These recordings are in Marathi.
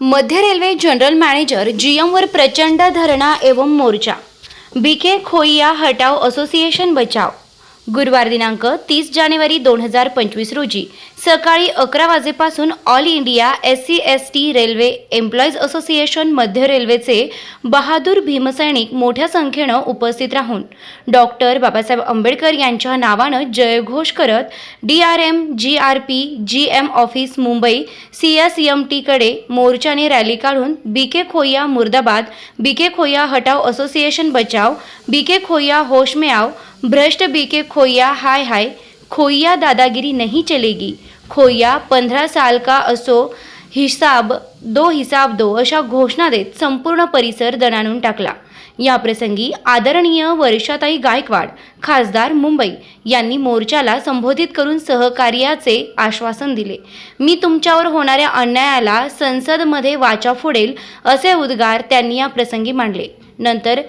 मध्य रेल्वे जनरल मॅनेजर जीएमवर प्रचंड धरणा एवं मोर्चा. बीके खोइया हटाव असोसिएशन बचाव. गुरुवार दिनांक तीस जानेवारी दोन हजार पंचवीस रोजी सकाळी अकरा वाजेपासून all India S C S T railway employees association मध्य रेल्वेचे बहादूर भीमसैनिक मोठ्या संख्येनं उपस्थित राहून डॉक्टर बाबासाहेब आंबेडकर यांच्या नावानं जयघोष करत D R M G R P G M office Mumbai C S M टीकडे मोर्चाने रॅली काढून बी के खोया मुर्दाबाद बी के खोया हटाव असोसिएशन बचाव बीके खोया होश में आओ भ्रष्ट बीके खोया हाय हाय खोया दादागिरी नहीं चलेगी खोया पंधरा साल का असो हिसाब दो हिसाब दो अशा घोषणा देत संपूर्ण परिसर दणाणून टाकला. या प्रसंगी आदरणीय वर्षाताई गायकवाड खासदार मुंबई यांनी मोर्चाला संबोधित करून सहकार्याचे आश्वासन दिले. मी तुमच्यावर होणाऱ्या अन्यायाला संसदमध्ये वाचा फोडेल असे उद्गार त्यांनी या प्रसंगी मांडले. नंतर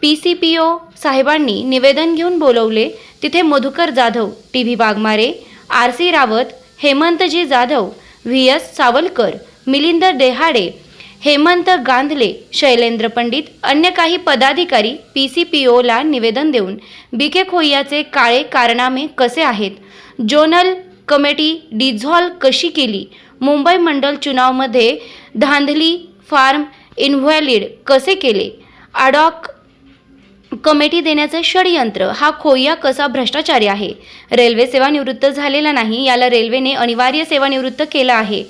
पी सी पी ओ साहेबांनी निवेदन घेऊन बोलवले तिथे Madhukar Jadhav T V Waghmare R C Rawat Hemantji Jadhav V. S. Savalkar Milind Dehade Hemant Gandhale Shailendra Pandit अन्य काही पदाधिकारी पी सी पी ओला निवेदन देऊन बी के खोयाचे काळे कारनामे कसे आहेत? जोनल कमिटी डिझॉल्व कशी केली? मुंबई मंडल चुनावमध्ये धांधली फार्म इन्व्हॅलिड कसे केले? आडॉक कमेटी देण्याचे षडयंत्र हा खोया कसा भ्रष्टाचारी आहे? रेल्वे सेवानिवृत्त झालेला नाही याला रेल्वेने अनिवार्य सेवानिवृत्त केलं आहे.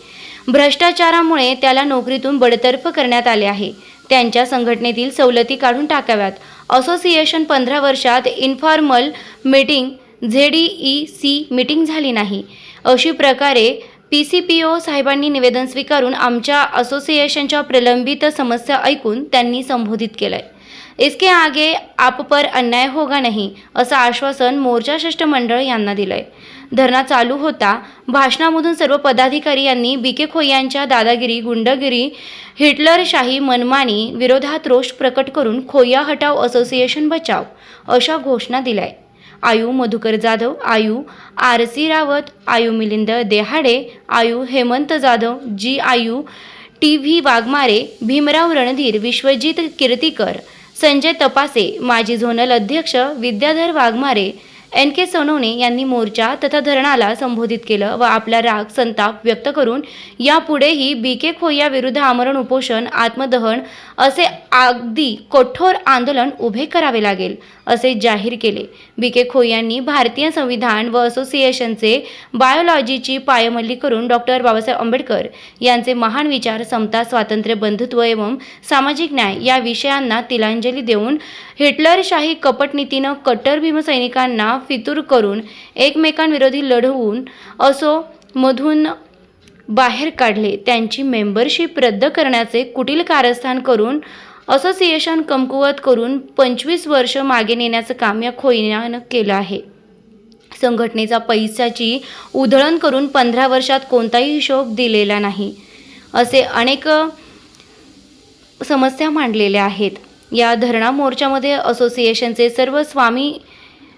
भ्रष्टाचारामुळे त्याला नोकरीतून बडतर्फ करण्यात आले आहे. त्यांच्या संघटनेतील सवलती काढून टाकाव्यात. असोसिएशन पंधरा वर्षात informal meeting ZDE C meeting झाली नाही. अशी प्रकारे पी सी पी ओ साहेबांनी निवेदन स्वीकारून आमच्या असोसिएशनच्या प्रलंबित समस्या ऐकून त्यांनी संबोधित केलं आहे इसके आगे आप पर अन्याय होगा नहीं असं आश्वासन मोर्चा शिष्टमंडळ यांना दिलंय. धरणा चालू होता भाषणामधून सर्व पदाधिकारी यांनी बी के खोयांच्या दादागिरी गुंडगिरी हिटलरशाही मनमानी विरोधात रोष प्रकट करून खोया हटाव असोसिएशन बचाव अशा घोषणा दिलाय आयु मधुकर जाधव आयु आर सी रावत आयु मिलिंद देहाडे आयु हेमंत जाधव जी आयु टी व्ही वाघमारे भीमराव रणधीर विश्वजित कीर्तीकर संजय तपासे माजी झोनल अध्यक्ष विद्याधर वाघमारे एन के सोनवणे यांनी मोर्चा तथा धरणाला संबोधित केलं व आपला राग संताप व्यक्त करून यापुढेही बी के खोया विरुद्ध आमरण उपोषण आत्मदहन असे अगदी कठोर आंदोलन उभे करावे लागेल. असे जाहीर केले. बी. के. खो यांनी भारतीय संविधान व असोसिएशनचे बायोलॉजीची पायमल्ली करून डॉक्टर बाबासाहेब आंबेडकर यांचे महान विचार समता स्वातंत्र्य बंधुत्व एवं सामाजिक न्याय या विषयांना तिलांजली देऊन हिटलरशाही कपटनीतीनं कट्टर भीमसैनिकांना फितूर करून एकमेकांविरोधी लढवून असो मधून बाहेर काढले. त्यांची मेंबरशिप रद्द करण्याचे कुटील कारस्थान करून असोसिएशन कमकुवत करून पंचवीस वर्ष मागे नेण्याचं काम या खोईनं केलं आहे. संघटनेचा पैशाची उधळण करून पंधरा वर्षात कोणताही हिशोब दिलेला नाही. असे अनेक समस्या मांडलेल्या आहेत. या धरणा मोर्चामध्ये असोसिएशनचे सर्व स्वामी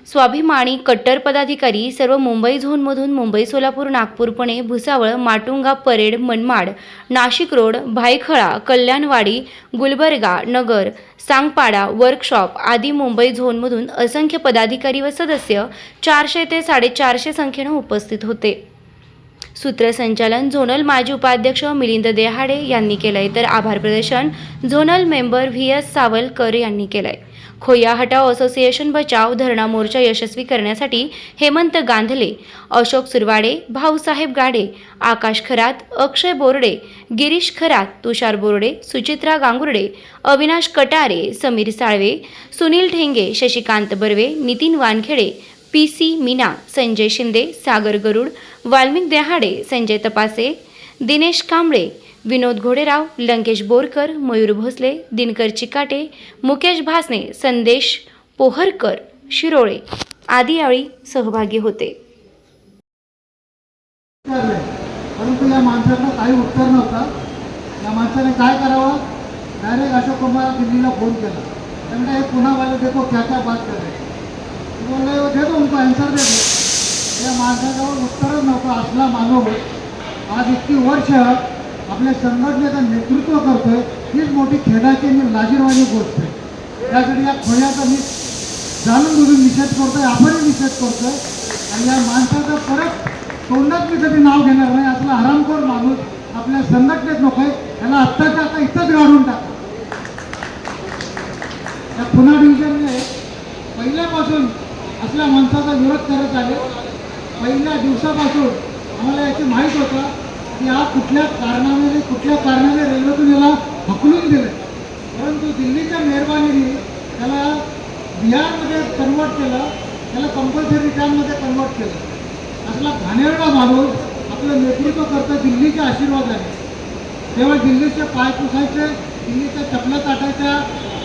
स्वाभिमानी कट्टर पदाधिकारी सर्व मुंबई झोनमधून Mumbai Solapur Nagpur Pune Bhusawal Matunga parade Manmad Nashik road Byculla Kalyanwadi Gulbarga Nagar Sangpada workshop आदी मुंबई झोनमधून असंख्य पदाधिकारी व सदस्य चारशे ते साडेचारशे संख्येनं उपस्थित होते. सूत्रसंचालन झोनल माजी उपाध्यक्ष मिलिंद देहाडे यांनी केलंय. तर आभार प्रदर्शन zonal member V S Savalkar यांनी केलंय. खोया हटाव असोसिएशन बचाव धरणा मोर्चा यशस्वी करण्यासाठी हेमंत गांधले अशोक सुरवाडे भाऊसाहेब गाडे आकाश खरात अक्षय बोर्डे गिरीश खरात तुषार बोर्डे सुचित्रा गांगुर्डे अविनाश कटारे समीर साळवे सुनील ठेंगे शशिकांत बर्वे नितीन वानखेडे पी सी मीना संजय शिंदे सागर गरुड वाल्मिक देहाडे संजय तपासे दिनेश कांबळे विनोद घोडेराव लंकेश बोरकर मयूर भोसले दिनकर चिकाटे मुकेश भासने संदेश पोहरकर शिरोळे आदी यावेळी सहभागी होते. परंतु या माणसाचं काही उत्तर नव्हतं. या माणसाने काय करावं? डायरेक्ट अशोक कुमार दिल्लीला फोन केला. त्यांना हे पुन्हा वाले देखो क्या क्या बात कर रहे बोलले दे दो उनको आन्सर दे दो. या माणसाजवळ उत्तरच नव्हतं असला मानव आज इतकी वर्ष आपल्या संघटनेचं नेतृत्व करतोय हीच मोठी खेदाची आणि लाजीरवाणी गोष्ट आहे. त्यासाठी या खोड्याचा मी जाणून बुजून निषेध करतोय आपणही निषेध करतोय. आणि या माणसाचं परत तोंडात मी कधी नाव घेणार नाही असला आरामखोर माणूस आपल्या संघटनेत नको आहे त्याला आत्ताच्या आता इथंच गाडून टाका या पुन्हा डिव्हिजनने पहिल्यापासून असल्या माणसाचा विरोध करत आले. पहिल्या दिवसापासून आम्हाला याची माहीत होतं. की हा कुठल्या कारणाने कुठल्या कारणाने रेल्वेतून याला हकलून दिलं परंतु दिल्लीच्या मेहरबानीने त्याला बिहारमध्ये कन्वर्ट केलं त्याला कंपल्सरी रिटर्नमध्ये कन्वर्ट केलं. असला घाणेरडा माणूस आपलं नेतृत्व करतं दिल्लीच्या आशीर्वादाने. तेव्हा दिल्लीचे पाय पुसायचे दिल्लीच्या चपल्या ताटायच्या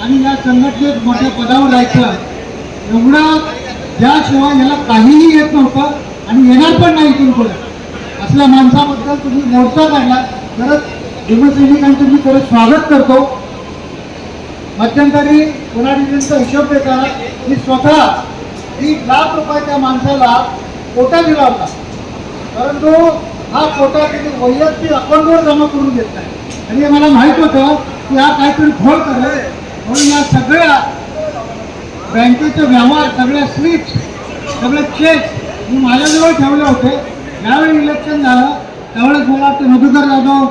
आणि या संघटनेत मोठ्या पदावर राहायचं. एवढं ज्याशिवाय याला काहीही येत नव्हतं आणि येणार पण नाही इथून पुढे. असल्या माणसाबद्दल तुम्ही मोर्चा काढला खरंच भीमसैनिकांचं मी खरं स्वागत करतो. मध्यंतरी पुन्हा हिशोब देताना मी स्वतः एक लाख रुपये त्या माणसाला कोटा दिला होता. परंतु हा कोटा त्यांनी वैयक्तिक अकाउंटवर जमा करून घेत नाही. आणि हे मला माहीत होतं की हा काहीतरी घोळ करेल म्हणून या सगळ्या बँकेचे व्यवहार सगळ्या स्लिप्स सगळे चेक मी माझ्याजवळ ठेवले होते. ज्यावेळी इलेक्शन झालं त्यावेळेस मला वाटतं मधुकर जाधव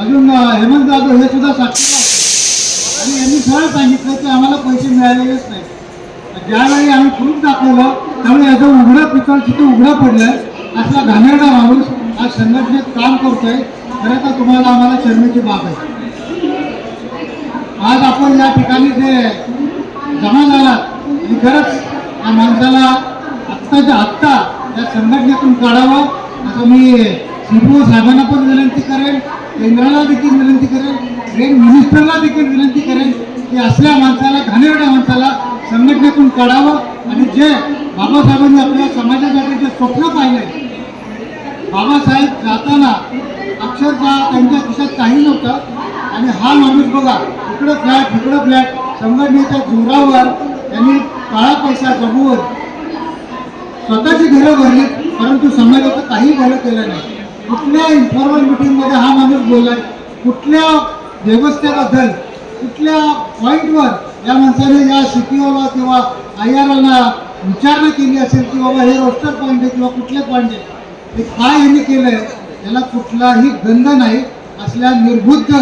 अजून हेमंत जाधव हे सुद्धा साक्षी आणि यांनी सरळ सांगितलं की आम्हाला पैसे मिळालेलेच नाही. ज्यावेळी आम्ही प्रूफ दाखवलं त्यावेळी याचं उघडं पितळ तिथं उघडं पडलं असला घाणेरडा माणूस आज संघटनेत काम करतोय. खरं तर तुम्हाला आम्हाला शर्मेची बाब आहे. आज आपण या ठिकाणी जे जमा झाला खरंच या माणसाला आत्ताच्या आत्ता या संघटनेतून काढावं. असं मी सीपीओ साहेबांना पण विनंती करेन केंद्राला देखील विनंती करेन रेल मिनिस्टरला देखील विनंती करेन की असल्या माणसाला घाणेरड्या माणसाला संघटनेतून काढावं आणि जे बाबासाहेबांनी आपल्या समाजासाठी जे स्वप्न पाहिले बाबासाहेब जाताना अक्षरशः त्यांच्या खिशात काही नव्हतं. आणि हा माणूस बघा इकडं फ्लॅट इकडं फ्लॅट संघटनेच्या जोरावर त्यांनी काळा पैसा जमवून स्वतःची घरं भरली परंतु समाजाचं काही भलं केलं नाही. कुठल्या इन्फॉर्मल मिटिंगमध्ये हा माणूस बोललाय? कुठल्या व्यवस्थेबद्दल कुठल्या पॉईंटवर या माणसाने या सी पी ओला किंवा आय आर विचारणा केली असेल की बाबा हे रोस्टर पॉईंट आहे किंवा कुठले पॉईंट आहे? ते काय यांनी केलंय? याला कुठलाही गंध नाही. असल्या निर्बुद्ध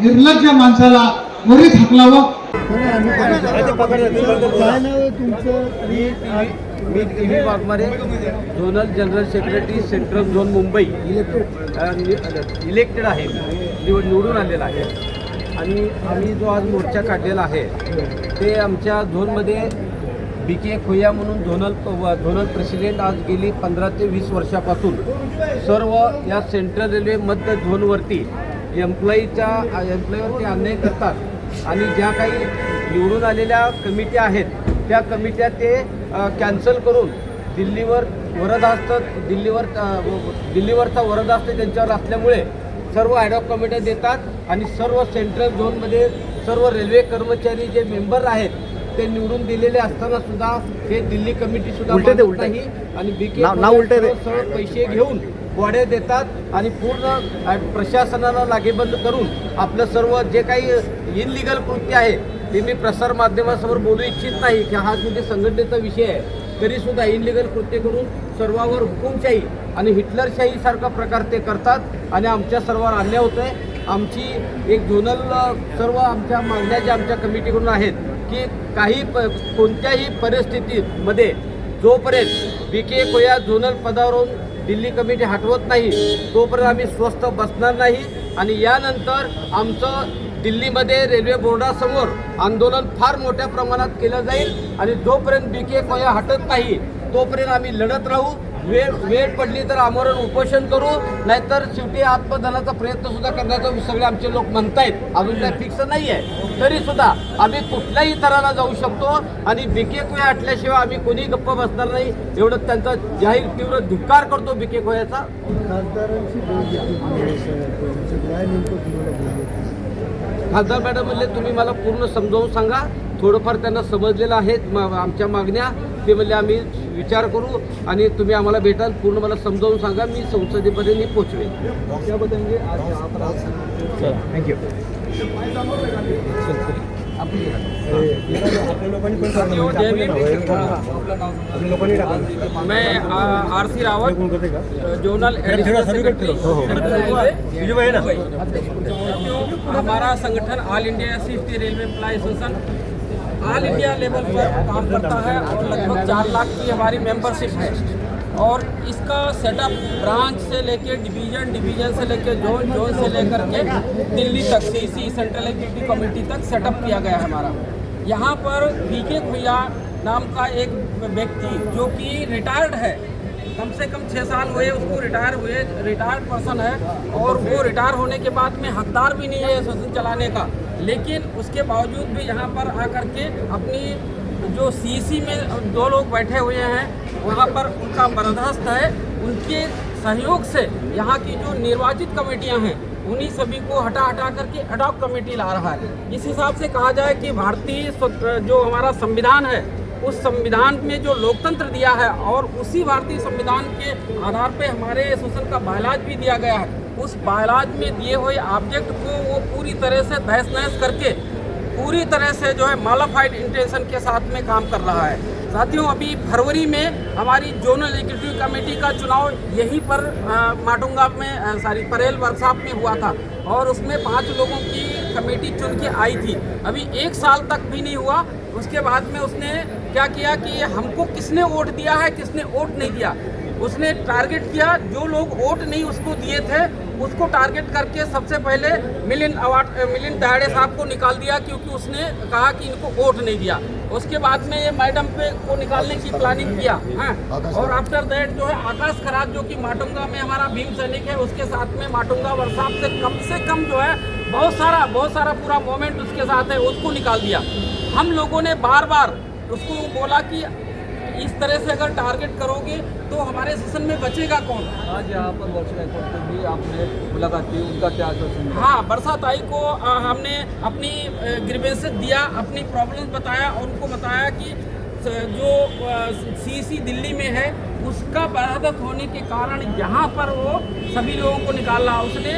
निर्लज्ज माणसाला त्वरित हकलावं. मी मी Waghmare zonal general secretary central zone Mumbai elected आहे निवड निवडून आलेला आहे. आणि आम्ही जो आज मोर्चा काढलेला आहे ते आमच्या झोनमध्ये बी के खोया म्हणून झोनल झोनल प्रेसिडेंट आज गेली पंधरा ते वीस वर्षापासून. सर्व या सेंट्रल रेल्वे मध्य झोनवरती एम्प्लॉईच्या एम्प्लॉईवरती अन्याय करतात. आणि ज्या काही निवडून आलेल्या कमिटी आहेत त्या कमिट्या ते कॅन्सल करून दिल्लीवर वरदास्त दिल्लीवर अ, व- दिल्लीवरचा वरदास्त त्यांच्यावर असल्यामुळे सर्व ॲडॉक कमिट्या देतात आणि सर्व सेंट्रल झोनमध्ये सर्व रेल्वे कर्मचारी जे मेंबर आहेत ते निवडून दिलेले असताना सुद्धा हे दिल्ली कमिटी सुद्धा उलटे. नाही आणि बीके नाव- उलटे पैसे घेऊन गोड्या देतात आणि पूर्ण प्रशासनाला लागेबंद करून आपलं सर्व जे काही इनलिगल कृत्य आहे ते मी प्रसारमाध्यमासमोर बोलू इच्छित नाही की हा म्हणजे संघटनेचा विषय आहे तरीसुद्धा इनलिगल कृत्य करून सर्वावर हुकुमशाही आणि हिटलरशाहीसारखा प्रकार ते करतात आणि आमच्या सर्वांवर अन्याय आहे आमची एक झोनल सर्व आमच्या मागण्या ज्या आमच्या कमिटीकडून आहेत की काही प कोणत्याही परिस्थितीमध्ये जोपर्यंत बी के कोया झोनल पदावरून दिल्ली कमिटी हटवत नाही तोपर्यंत आम्ही स्वस्थ बसणार नाही आणि यानंतर आमचं दिल्लीमध्ये रेल्वे बोर्डासमोर आंदोलन फार मोठ्या प्रमाणात केलं जाईल आणि जोपर्यंत बी के कोया हटत नाही तोपर्यंत आम्ही लढत राहू. वेळ वेळ पडली तर आमरण उपोषण करू नाहीतर शेवटी आत्मदनाचा प्रयत्न सुद्धा करण्याचं सगळे आमचे लोक म्हणतायत. अजून काही फिक्स नाही आहे तरी सुद्धा आम्ही कुठल्याही तराला जाऊ शकतो आणि बिके आटल्याशिवाय आम्ही कोणी गप्प बसणार नाही. एवढं त्यांचा जाहीर तीव्र धिक्कार करतो बिकेकोयाचा खासदार मॅडम म्हणले तुम्ही मला पूर्ण समजावून सांगा. थोडंफार त्यांना समजलेलं आहे आमच्या मागण्या. ते म्हणले आम्ही विचार करू आणि तुम्ही आम्हाला भेटाल पूर्ण मला समजावून सांगा मी संसदेपर्यंत पोचवेन. थँक्यू मैं R C Rawat zonal central railway हमारा संगठन all India C railway employee association all India level पर काम करता है और लगभग चार लाख की हमारी मेंबरशिप है। और इसका सेटअप ब्रांच से लेके डिवीज़न डिवीज़न से लेके जोन जोन से लेकर के दिल्ली तक सी सेंट्रल एक्टिविटी कमेटी तक सेटअप किया गया है हमारा। यहाँ पर बी के भैया नाम का एक व्यक्ति जो कि रिटायर्ड है, कम से कम छः साल हुए उसको रिटायर हुए रिटायर्ड पर्सन है और वो रिटायर होने के बाद में हकदार भी नहीं है एसोसिएशन चलाने का। लेकिन उसके बावजूद भी यहाँ पर आकर के अपनी जो सीसी में दो लोग बैठे हुए हैं, वहाँ पर उनका बर्दाश्त है। उनके सहयोग से यहाँ की जो निर्वाचित कमेटियाँ हैं, उन्हीं सभी को हटा हटा करके अडॉप कमेटी ला रहा है। इस हिसाब से कहा जाए कि भारतीय जो हमारा संविधान है, उस संविधान में जो लोकतंत्र दिया है और उसी भारतीय संविधान के आधार पे हमारे एसोसिएशन का बहलाज भी दिया गया है। उस बायलाज में दिए हुए ऑब्जेक्ट को वो पूरी तरह से तहस नहस करके, पूरी तरह से जो है मालाफाइड इंटेंशन के साथ में काम कर रहा है। साथियों, अभी फरवरी में हमारी जोनल एग्जीक्यूटिव कमेटी का चुनाव यहीं पर माटुंगा में सॉरी परेल वर्कशॉप में हुआ था और उसमें पाँच लोगों की कमेटी चुन के आई थी। अभी एक साल तक भी नहीं हुआ। उसके बाद में उसने क्या किया कि हमको किसने वोट दिया है, किसने वोट नहीं दिया? उसने टारगेट किया, जो लोग वोट नहीं उसको दिए थे, उसको टारगेट करके सबसे पहले मिलिन अवार्ड मिलिन दहाड़े साहब को निकाल दिया, क्योंकि उसने कहा कि इनको वोट नहीं दिया। उसके बाद में ये मैडम पे को निकालने की प्लानिंग किया हाँ। और आफ्टर दैट जो है, आकाश खराज जो कि माटुंगा में हमारा भीम सैनिक है, उसके साथ में माटुंगा वर्कशॉप से कम से कम जो है, बहुत सारा बहुत सारा पूरा मोमेंट उसके साथ है, उसको निकाल दिया। हम लोगों ने बार बार उसको बोला कि इस तरह से अगर टारगेट करोगे तो हमारे सेशन में बचेगा कौन? आज यहाँ पर वर्ष भी आपने मुलाकात की उनका क्या आश्वासन हाँ? बरसात आई को आ, हमने अपनी ग्रीवेंसेस दिया अपनी प्रॉब्लम्स बताया और उनको बताया कि जो सीसी दिल्ली में है उसका बरादत होने के कारण यहाँ पर वो सभी लोगों को निकाला। उसने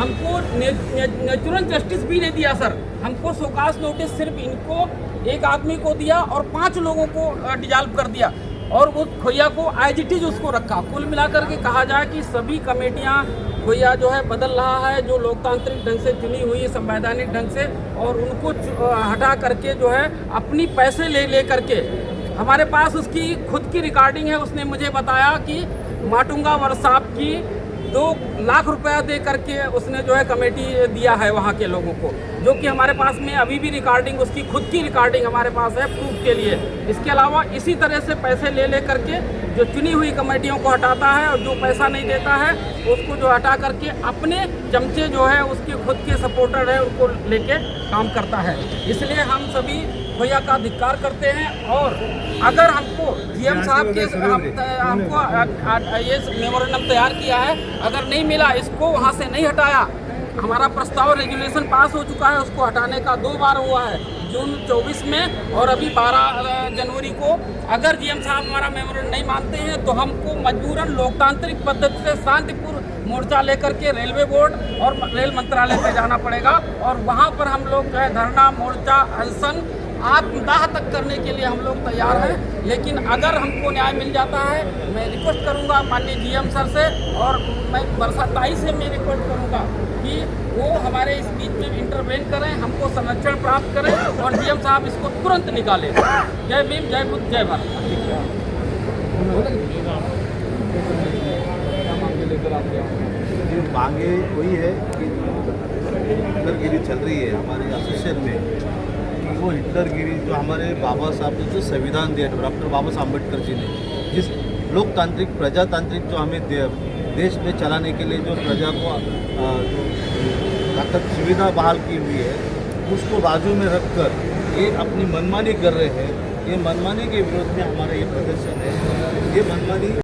हमको नेचुरल जस्टिस भी नहीं दिया सर हमको सोकास नोटिस सिर्फ़ इनको एक आदमी को दिया और पाँच लोगों को डिजॉल्व कर दिया। और वो खोया को आईजीटीज उसको रखा। कुल मिलाकर के कहा जाए कि सभी कमेटियाँ खोया जो है बदल रहा है, जो लोकतांत्रिक ढंग से चुनी हुई है, संवैधानिक ढंग से, और उनको हटा करके जो है अपनी पैसे ले ले करके। हमारे पास उसकी खुद की रिकॉर्डिंग है, उसने मुझे बताया कि माटुंगा वर्कशॉप की दो लाख रुपया दे करके उसने जो है कमेटी दिया है वहाँ के लोगों को, जो कि हमारे पास में अभी भी रिकॉर्डिंग उसकी खुद की रिकॉर्डिंग हमारे पास है प्रूफ के लिए। इसके अलावा इसी तरह से पैसे ले ले करके जो चुनी हुई कमेटियों को हटाता है और जो पैसा नहीं देता है, उसको जो हटा करके अपने चमचे जो है उसके खुद के सपोर्टर है, उनको लेके काम करता है। इसलिए हम सभी भैया का धिक्कार करते हैं और अगर हमको जीएम साहब के हम, हमको ये मेमोरेंडम तैयार किया है अगर नहीं मिला इसको वहाँ से नहीं हटाया। हमारा प्रस्ताव रेगुलेशन पास हो चुका है उसको हटाने का दो बार हुआ है जून 24 में और अभी 12 जनवरी को। अगर जीएम साहब हमारा मेमोरेंडम नहीं मानते हैं तो हमको मजबूरन लोकतांत्रिक पद्धति से शांतिपूर्ण मोर्चा लेकर के रेलवे बोर्ड और रेल मंत्रालय पे जाना पड़ेगा। और वहाँ पर हम लोग जो है धरना मोर्चा अनशन आत्मदाह तक करने के लिए हम लोग तैयार हैं, लेकिन अगर हमको न्याय मिल जाता है, मैं रिक्वेस्ट करूँगा माननीय जीएम सर से और मैं बरसाताई से मैं रिक्वेस्ट करूँगा कि वो हमारे इस बीच में इंटरवेन करें, हमको संरक्षण प्राप्त करें और जीएम साहब इसको तुरंत निकालें। जय भीम, जय बुद्ध, जय भारत। मांगे वही है कि चल रही है, हमारे एसोसिएशन में वो हिटलरगिरी जो हमारे बाबा साहब ने जो संविधान दिया डॉक्टर बाबा साहब अंबेडकर जी ने जिस लोकतांत्रिक प्रजातांत्रिक जो हमें दे, देश में चलाने के लिए जो प्रजा को ताकत सुविधा बहाल की हुई है उसको बाजू में रखकर ये अपनी मनमानी कर रहे हैं। ये मनमानी के विरोध में हमारा ये प्रदर्शन है। ये मनमानी